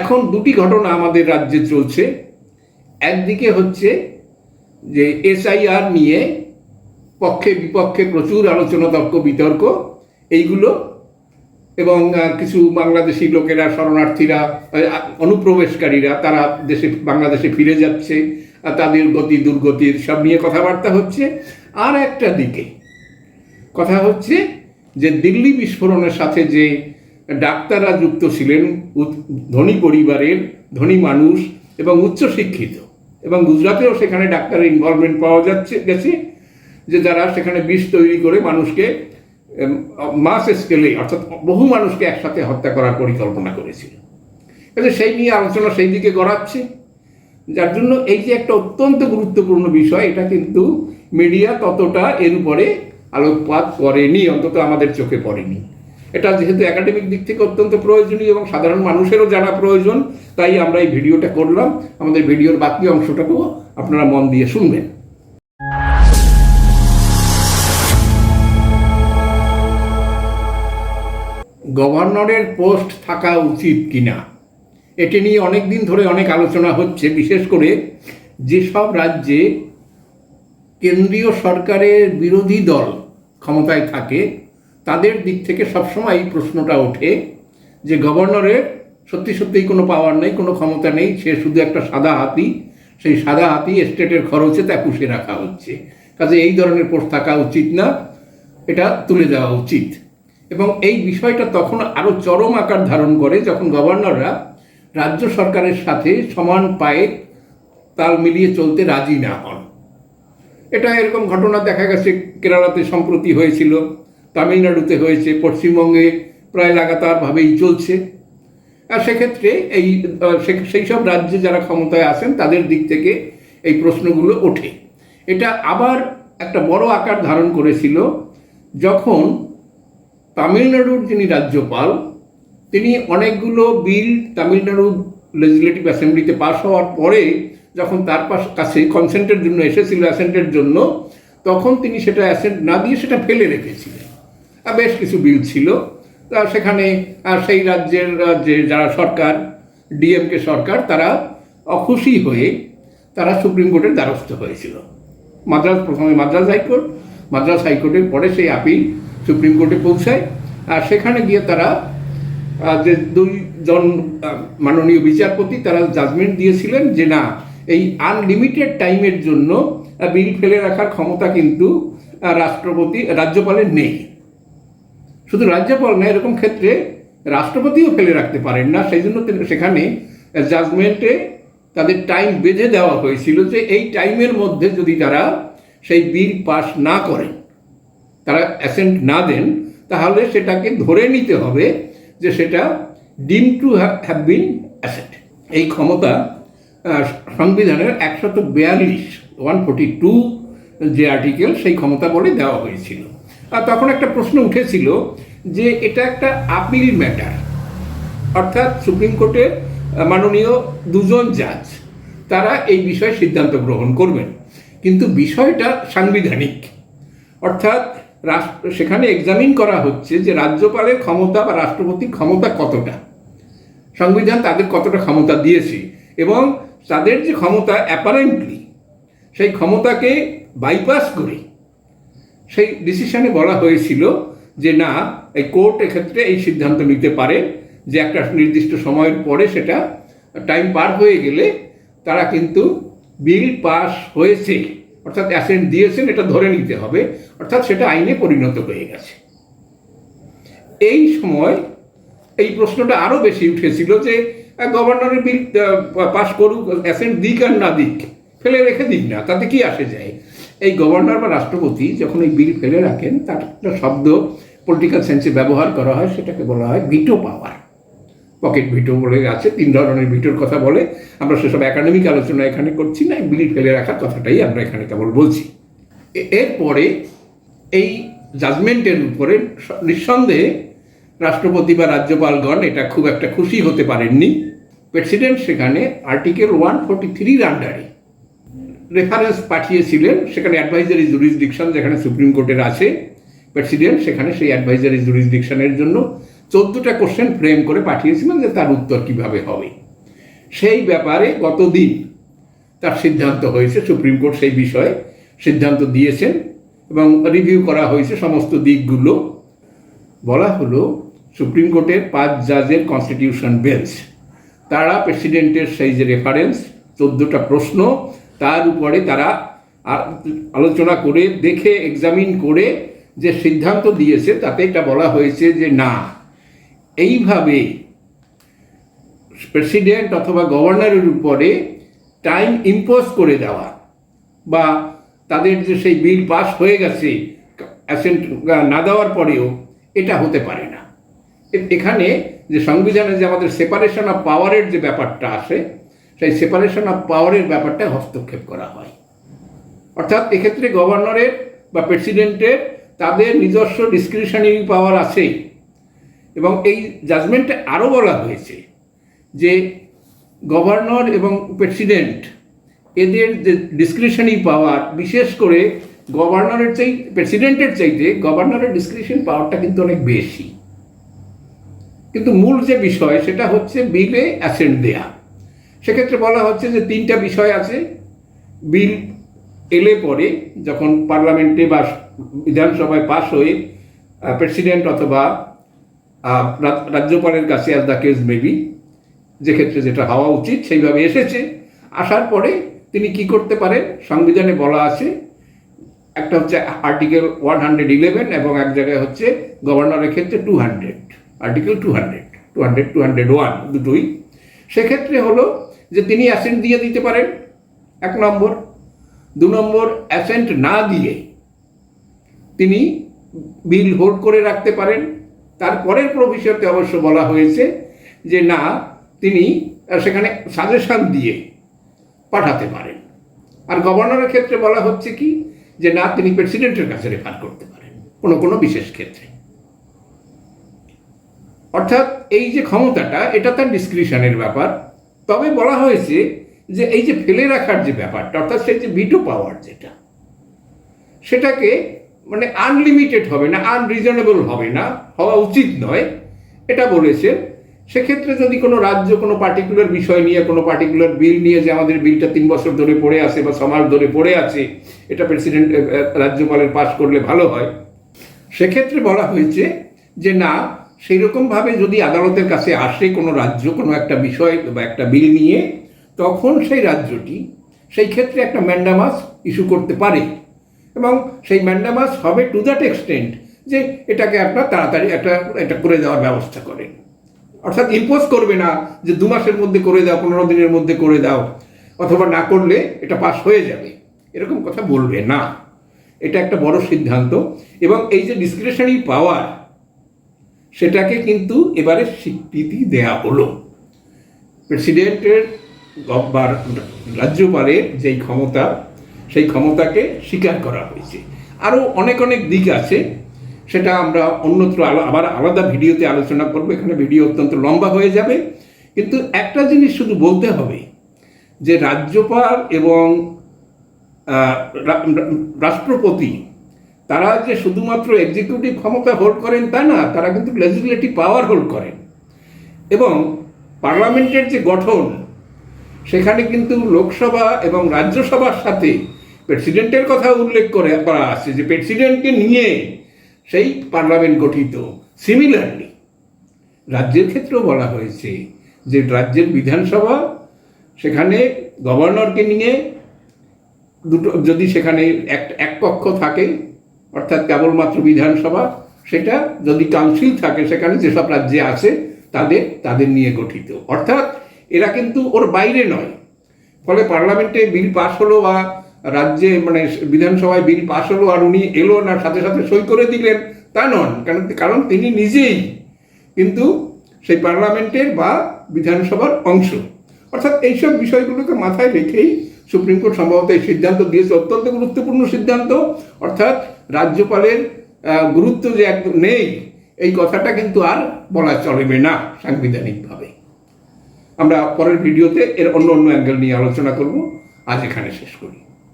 এখন দুটি ঘটনা আমাদের রাজ্যে চলছে। একদিকে হচ্ছে যে এসআইআর নিয়ে পক্ষে বিপক্ষে প্রচুর আলোচনা, তর্ক, বিতর্ক এইগুলো এবং কিছু বাংলাদেশি লোকেরা, শরণার্থীরা অনুপ্রবেশকারীরা তারা দেশে, বাংলাদেশে ফিরে যাচ্ছে তাদের গতি দুর্গতির সব নিয়ে কথাবার্তা হচ্ছে। আর একটা দিকে কথা হচ্ছে যে দিল্লি বিস্ফোরণের সাথে যে ডাক্তাররা যুক্ত ছিলেন ধনী পরিবারের ধনী মানুষ এবং উচ্চশিক্ষিত। এবং গুজরাটেও সেখানে ডাক্তারের ইনভলভমেন্ট পাওয়া যাচ্ছে, গেছে, যে যারা সেখানে বিষ তৈরি করে মানুষকে মাস স্কেলে অর্থাৎ বহু মানুষকে একসাথে হত্যা করার পরিকল্পনা করেছিল। কাজে সেই নিয়ে আলোচনা সেই দিকে গড়াচ্ছে। যার জন্য এই যে একটা অত্যন্ত গুরুত্বপূর্ণ বিষয়, এটা কিন্তু মিডিয়া ততটা এর উপরে আলোকপাত করেনি, অন্তত আমাদের চোখে পড়েনি। এটা যেহেতু একাডেমিক দিক থেকে অত্যন্ত প্রয়োজনীয় এবং সাধারণ মানুষেরও জানা প্রয়োজন, তাই আমরা এই ভিডিওটা করলাম। আমাদের ভিডিওর বাকি অংশটাকেও আপনারা মন দিয়ে শুনবেন। গভর্নরের পোস্ট থাকা উচিত কিনা, এটি নিয়ে অনেক দিন ধরে অনেক আলোচনা হচ্ছে। বিশেষ করে যেসব রাজ্যে কেন্দ্রীয় সরকারের বিরোধী দল ক্ষমতায় থাকে তাদের দিক থেকে সবসময় এই প্রশ্নটা ওঠে যে গভর্নরের সত্যি সত্যিই কোনো পাওয়ার নেই, কোনো ক্ষমতা নেই, সে শুধু একটা সাদা হাতি, সেই সাদা হাতি স্টেটের খরচে তা পুষে রাখা হচ্ছে। কাজে এই ধরনের পোস্ট থাকা উচিত না, এটা তুলে দেওয়া উচিত। এবং এই বিষয়টা তখন আরও চরম আকার ধারণ করে যখন গভর্নররা রাজ্য সরকারের সাথে সমান পায়ে তাল মিলিয়ে চলতে রাজি না হন। এটা এরকম ঘটনা দেখা গেছে, কেরালাতে সম্প্রতি হয়েছিল। তামিলনাড়ুতে হয়েছে, পশ্চিমবঙ্গে প্রায় লাগাতারভাবেই চলছে। আর সেক্ষেত্রে এই সেই সব রাজ্যে যারা ক্ষমতায় আছেন, তাদের দিক থেকে এই প্রশ্নগুলো ওঠে। এটা আবার একটা বড় আকার ধারণ করেছিল যখন তামিলনাড়ুর যিনি রাজ্যপাল, তিনি অনেকগুলো বিল তামিলনাড়ু লেজিসলেটিভ অ্যাসেম্বলিতে পাশ হওয়ার পরে যখন তার পাশ, কাছে কনসেন্টের জন্য, এসেছিল অ্যাসেন্টের জন্য, তখন তিনি সেটা অ্যাসেন্ট না দিয়ে সেটা ফেলে রেখেছিলেন। বেশ কিছু বিল ছিল। তা সেখানে সেই রাজ্যের যে যারা সরকার, ডিএমকে সরকার, তারা অখুশি হয়ে তারা সুপ্রিম কোর্টের দ্বারস্থ হয়েছিল। মাদ্রাস, প্রথমে মাদ্রাস হাইকোর্ট, মাদ্রাস হাইকোর্টের পরে সেই আপিল সুপ্রিম কোর্টে পৌঁছায়। আর সেখানে গিয়ে তারা যে দুইজন মাননীয় বিচারপতি, তারা জাজমেন্ট দিয়েছিলেন যে না, এই আনলিমিটেড টাইমের জন্য বিল ফেলে রাখার ক্ষমতা কিন্তু রাষ্ট্রপতি, রাজ্যপালের নেই। শুধু রাজ্যপাল না, এরকম ক্ষেত্রে রাষ্ট্রপতিও ফেলে রাখতে পারেন না। সেই জন্য সেখানে জাজমেন্টে তাদের টাইম বেঁধে দেওয়া হয়েছিল যে এই টাইমের মধ্যে যদি তারা সেই বিল পাস না করেন, তারা অ্যাসেন্ট না দেন, তাহলে সেটাকে ধরে নিতে হবে যে সেটা ডিম টু হ্যাভ বিন অ্যাসেট এই ক্ষমতা সংবিধানের একশত বিয়াল্লিশ ওয়ান ফোর্টি টু যে আর্টিকেল সেই ক্ষমতা বলে দেওয়া হয়েছিল। তখন একটা প্রশ্ন উঠেছিল যে এটা একটা আপিল ম্যাটার অর্থাৎ সুপ্রিম কোর্টের মাননীয় দুজন জাজ তারা এই বিষয়ে সিদ্ধান্ত গ্রহণ করবেন। কিন্তু বিষয়টা সাংবিধানিক। অর্থাৎ সেখানে এক্সামিন করা হচ্ছে যে রাজ্যপালের ক্ষমতা বা রাষ্ট্রপতির ক্ষমতা কতটা। সংবিধান তাদের কতটা ক্ষমতা দিয়েছে এবং তাদের যে ক্ষমতা অ্যাপারেন্টলি সেই ক্ষমতাকে বাইপাস করে সেই ডিসিশনে বলা হয়েছিল যে না, এই কোর্ট এক্ষেত্রে এই সিদ্ধান্ত নিতে পারে যে একটা নির্দিষ্ট সময়ের পরে সেটা টাইম পার হয়ে গেলে তারা কিন্তু বিল পাস হয়েছে, অর্থাৎ অ্যাসেন্ট দিয়েছেন, এটা ধরে নিতে হবে, অর্থাৎ সেটা আইনে পরিণত হয়ে গেছে। এই সময় এই প্রশ্নটা আরও বেশি উঠেছিল যে গভর্নরের বিল পাস করুক অ্যাসেন্ট দিক আর না দিক, ফেলে রেখে দিক না, তাতে কি আসে যায়? এই গভর্নর বা রাষ্ট্রপতি যখন এই বিল ফেলে রাখেন, তার একটা শব্দ পলিটিক্যাল সেন্সে ব্যবহার করা হয়, সেটাকে বলা হয় ভিটো পাওয়ার পকেট ভিটো বলে আছে, তিন ধরনের ভিটোর কথা বলে। আমরা সেসব একাডেমিক আলোচনা এখানে করছি না বিল ফেলে রাখার কথাটাই আমরা এখানে কেবল বলছি। এরপরে এই জাজমেন্টের উপরে নিঃসন্দেহে রাষ্ট্রপতি বা রাজ্যপালগণ এটা খুব একটা খুশি হতে পারেননি। প্রেসিডেন্ট সেখানে আর্টিকেল ওয়ান ফোর্টি থ্রির আন্ডারে রেফারেন্স পাঠিয়েছিলেন, সেখানে অ্যাডভাইজারি জুরিসডিকশন যেখানে সুপ্রিম কোর্টের আছে প্রেসিডেন্ট সেখানে সেই অ্যাডভাইজারি জুরিসডিকশনের জন্য চোদ্দোটা কোশ্চেন ফ্রেম করে পাঠিয়েছিলেন যে তার উত্তর কীভাবে হবে। সেই ব্যাপারে গতদিন তার সিদ্ধান্ত হয়েছে সুপ্রিম কোর্ট সেই বিষয়ে সিদ্ধান্ত দিয়েছেন এবং রিভিউ করা হয়েছে সমস্ত দিকগুলো। বলা হলো সুপ্রিম কোর্টের পাঁচ জাজের কনস্টিটিউশন বেঞ্চ তারা প্রেসিডেন্টের সেই যে রেফারেন্স চোদ্দোটা প্রশ্ন তার উপরে তারা আলোচনা করে, দেখে এক্সামিন করে যে সিদ্ধান্ত দিয়েছে, তাতে এটা বলা হয়েছে যে না। এইভাবে প্রেসিডেন্ট অথবা গভর্নরের উপরে টাইম ইম্পোজ করে দেওয়া বা তাদের যে সেই বিল পাস হয়ে গেছে অ্যাসেন্ট না দেওয়ার পরেও এটা হতে পারে না। এখানে যে সংবিধানে যে আমাদের সেপারেশন অফ পাওয়ারের যে ব্যাপারটা আসে সেই সেপারেশন অফ পাওয়ারের ব্যাপারটা হস্তক্ষেপ করা হয়। অর্থাৎ এক্ষেত্রে গভর্নরের বা প্রেসিডেন্টের তাদের নিজস্ব ডিসক্রিপশনারি পাওয়ার আছে এবং এই জাজমেন্টে আরও বলা হয়েছে যে গভর্নর এবং প্রেসিডেন্ট এদের যে ডিসক্রিপশনারি পাওয়ার বিশেষ করে গভর্নরের চাই প্রেসিডেন্টের চাইতে গভর্নরের ডিসক্রিপশন পাওয়ারটা কিন্তু অনেক বেশি। কিন্তু মূল যে বিষয়, সেটা হচ্ছে বিলে অ্যাসেন্ট দেয়া। সেক্ষেত্রে বলা হচ্ছে যে তিনটা বিষয় আছে। বিল এলে পরে যখন পার্লামেন্টে বা বিধানসভায় পাশ হয়ে প্রেসিডেন্ট অথবা রাজ্যপালের কাছে অ্যাজ দ্য কেস মেবি যে ক্ষেত্রে যেটা হওয়া উচিত সেইভাবে এসেছে। আসার পরে তিনি কি করতে পারেন? সংবিধানে বলা আছে, একটা হচ্ছে আর্টিকেল ওয়ান হান্ড্রেড ইলেভেন এবং এক জায়গায় হচ্ছে গভর্নরের ক্ষেত্রে two hundred article two hundred two hundred two hundred one দুটোই। সেক্ষেত্রে হলো যে তিনি অ্যাসেন্ট দিয়ে দিতে পারেন, এক নম্বর। দু নম্বর অ্যাসেন্ট না দিয়ে তিনি বিল হোল্ড করে রাখতে পারেন। তারপরের প্রভিশনতে অবশ্য বলা হয়েছে যে না, তিনি সেখানে সাজেশন দিয়ে পাঠাতে পারেন। আর গভর্নরের ক্ষেত্রে বলা হচ্ছে কি, যে না, তিনি প্রেসিডেন্টের কাছে রেফার করতে পারেন, কোনো কোনো বিশেষ ক্ষেত্রে। অর্থাৎ এই যে ক্ষমতাটা, এটা তার ডিসক্রিপশনের ব্যাপার। তবে বলা হয়েছে যে এই যে ফেলে রাখার যে ব্যাপারটা, অর্থাৎ সেই যে ভিটো পাওয়ার যেটা, সেটাকে মানে আনলিমিটেড হবে না আনরিজনেবল হবে না, হওয়া উচিত নয়। এটা বলেছে। সেক্ষেত্রে যদি কোনো রাজ্য কোনো পার্টিকুলার বিষয় নিয়ে, কোনো পার্টিকুলার বিল নিয়ে যে আমাদের বিলটা তিন বছর ধরে পড়ে আছে বা মাস ধরে পড়ে আছে, এটা প্রেসিডেন্ট রাজ্যপালের পাশ করলে ভালো হয়। সেক্ষেত্রে বলা হয়েছে যে না সেই রকমভাবে যদি আদালতের কাছে আসে কোনো রাজ্য, কোনো একটা বিষয় বা একটা বিল নিয়ে, তখন সেই রাজ্যটি সেই ক্ষেত্রে একটা ম্যান্ডামাস ইস্যু করতে পারে। এবং সেই ম্যান্ডামাস হবে টু দ্যাট এক্সটেন্ট যে এটাকে আপনার তাড়াতাড়ি একটা এটা করে দেওয়ার ব্যবস্থা করেন। অর্থাৎ ইম্পোজ করবে না যে দু মাসের মধ্যে করে দাও, পনেরো দিনের মধ্যে করে দাও, অথবা না করলে এটা পাস হয়ে যাবে। এরকম কথা বলবে না। এটা একটা বড় সিদ্ধান্ত। এবং এই যে ডিসক্রিপশনারি পাওয়ার সেটাকে কিন্তু এবারে স্বীকৃতি দেয়া হলো। প্রেসিডেন্টের রাজ্যপালের যেই ক্ষমতা, সেই ক্ষমতাকে স্বীকার করা হয়েছে। আরও অনেক অনেক দিক আছে, সেটা আমরা অন্যত্র আবার আলাদা ভিডিওতে আলোচনা করব। এখানে ভিডিও অত্যন্ত লম্বা হয়ে যাবে। কিন্তু একটা জিনিস শুধু বলতে হবে, যে রাজ্যপাল এবং রাষ্ট্রপতি তারা যে শুধুমাত্র এক্সিকিউটিভ ক্ষমতা হোল্ড করেন তা না, তারা কিন্তু লেজিসলেটিভ পাওয়ার হোল্ড করেন। এবং পার্লামেন্টের যে গঠন, সেখানে কিন্তু লোকসভা এবং রাজ্যসভার সাথে প্রেসিডেন্টের কথা উল্লেখ করে করা আছে যে প্রেসিডেন্টকে নিয়ে সেই পার্লামেন্ট গঠিত। সিমিলারলি রাজ্যের ক্ষেত্রেও বলা হয়েছে যে রাজ্যের বিধানসভা, সেখানে গভর্নরকে নিয়ে দুটো, যদি সেখানে এক এক পক্ষ থাকে অর্থাৎ কেবলমাত্র বিধানসভা, সেটা যদি কাউন্সিল থাকে, সেখানে যেসব রাজ্যে আছে, তাদের তাদের নিয়ে গঠিত। অর্থাৎ এরা কিন্তু ওর বাইরে নয়। ফলে পার্লামেন্টে বিল পাশ হলো বা রাজ্যে মানে বিধানসভায় বিল পাশ হলো আর উনি এলো না সাথে সাথে সই করে দিলেন, তা নন। কারণ কারণ তিনি নিজেই কিন্তু সেই পার্লামেন্টের বা বিধানসভার অংশ। অর্থাৎ এইসব বিষয়গুলোকে মাথায় রেখেই সুপ্রিম কোর্ট সম্ভবত এই সিদ্ধান্ত দিয়েছে। অত্যন্ত গুরুত্বপূর্ণ সিদ্ধান্ত। অর্থাৎ রাজ্যপালের গুরুত্ব যে একদম নেই, এই কথাটা কিন্তু আর বলা চলবে না সাংবিধানিকভাবে। আমরা পরের ভিডিওতে এর অন্য অন্য অ্যাঙ্গেল নিয়ে আলোচনা করব। আজ এখানে শেষ করি।